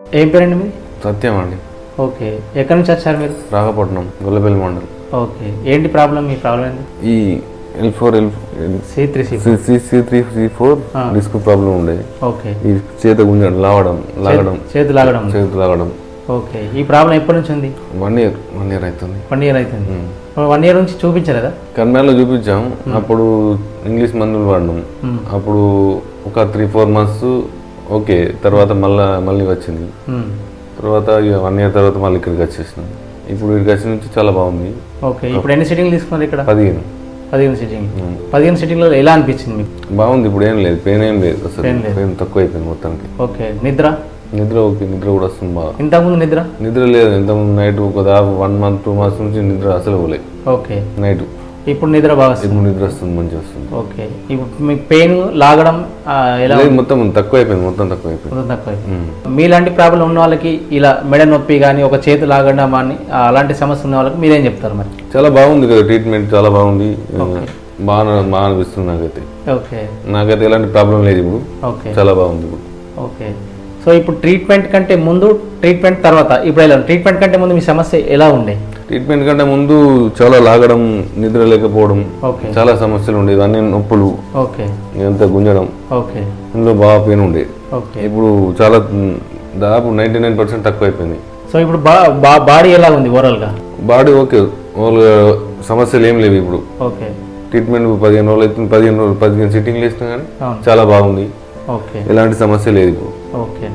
ఏం పేరండి మీది? సత్యం అండి. ఓకే. ఎక్కడి నుంచి వచ్చారు మీరు? రాఘపట్నం గొల్లపల్లి మండల్. ఓకే. ఏంటి ప్రాబ్లం? మీ ప్రాబ్లం ఏంటి? ఈ L four L C three C C three C four. Disc problem ఉండేది ఓకే. ఈ చేత గుంజడం లాగడం లాగడం. చేతి లాగడం. చేతి లాగడం. ఓకే. ఈ ప్రాబ్లం ఎప్పటి నుంచి ఉంది? వన్ ఇయర్ వన్ ఇయర్ అవుతుంది వన్ ఇయర్ అవుతుంది వన్ ఇయర్ నుంచి చూపించలేదా? కర్నాల్లో చూపించాం. అప్పుడు ఇంగ్లీష్ మందులు వాడినాం. అప్పుడు ఒక త్రీ ఫోర్ మంత్స్ ఓకే తర్వాత మళ్ళా మళ్ళీ వచ్చింది. తర్వాత ఇక వన్ ఇయర్ తర్వాత మళ్ళీ ఇక్కడికి వచ్చేసినాం. ఇప్పుడు ఇక్కడికి వచ్చిన నుంచి చాలా బాగుంది. ఓకే ఇప్పుడు ఎన్ని సిట్టింగ్లు తీసుకున్నారు ఇక్కడ? పదిహేను. పదిహేను సిట్టింగ్. పదిహేను సిట్టింగ్లో ఎలా అనిపించింది మీకు? బాగుంది ఇప్పుడు ఏం లేదు పెయిన్ ఏం లేదు అసలు. పెయిన్ తక్కువ అయిపోయింది మొత్తానికి. ఓకే నిద్ర? నిద్ర ఓకే నిద్ర కూడా వస్తుంది బాగా. ఇంతకుముందు నిద్ర? నిద్ర లేదు ఇంతకుముందు నైట్ ఒక వన్ మంత్ టూ మంత్స్ నుంచి నిద్ర అసలు పోలేదు ఓకే. నైట్ ఇప్పుడు నిద్ర బాగా ఇప్పుడు నిద్ర వస్తుంది మంచిగా వస్తుంది. ఓకే. ఇప్పుడు మీకు పెయిన్ లాగడం ఎలా మొత్తం తక్కువ అయిపోయింది మొత్తం తక్కువ అయిపోయింది ఉంటుందో తక్కువ ఉమ్. మీలాంటి ప్రాబ్లం ఉన్న వాళ్ళకి ఇలా మెడ నొప్పి కానీ ఒక చేతి లాగడం అని అలాంటి సమస్య ఉన్న వాళ్ళకి మీరేం చెప్తారు మరి? చాలా బాగుంది కదా ట్రీట్మెంట్ చాలా బాగుంది. బాగా బాగా అనిపిస్తుంది నాకైతే. ఓకే. నాకైతే ఎలాంటి ప్రాబ్లం లేదు ఇప్పుడు. ఓకే. చాలా బాగుంది ఇప్పుడు. ఓకే. సో ఇప్పుడు ట్రీట్మెంట్ కంటే ముందు ట్రీట్మెంట్ తర్వాత ఇప్పుడు ఎలా ట్రీట్మెంట్ కంటే ముందు మీ సమస్య ఎలా ఉండే? ట్రీట్మెంట్ కంటే ముందు చాలా లాగడం నిద్ర లేకపోవడం ఓకే. చాలా సమస్యలు ఉండేవి. అన్ని నొప్పులు ఓకే. ఇదంతా గుంజడం. ఓకే. ఇందులో బాగా పెయిన్ ఉండేది ఓకే. ఇప్పుడు చాలా దాదాపు నైంటీ నైన్ పర్సెంట్ తక్కువ అయిపోయింది సో ఇప్పుడు బాడీ ఎలా ఉంది ఓవరాల్గా? Body okay. సమస్యలు ఏం లేవు ఇప్పుడు. ఓకే. ట్రీట్మెంట్ పదిహేను రోజులు అవుతుంది. పదిహేను రోజులు పదిహేను సిట్టింగ్లు వేసినా కానీ చాలా బాగుంది. ఓకే. ఎలాంటి సమస్య లేదు ఇప్పుడు. ఓకే.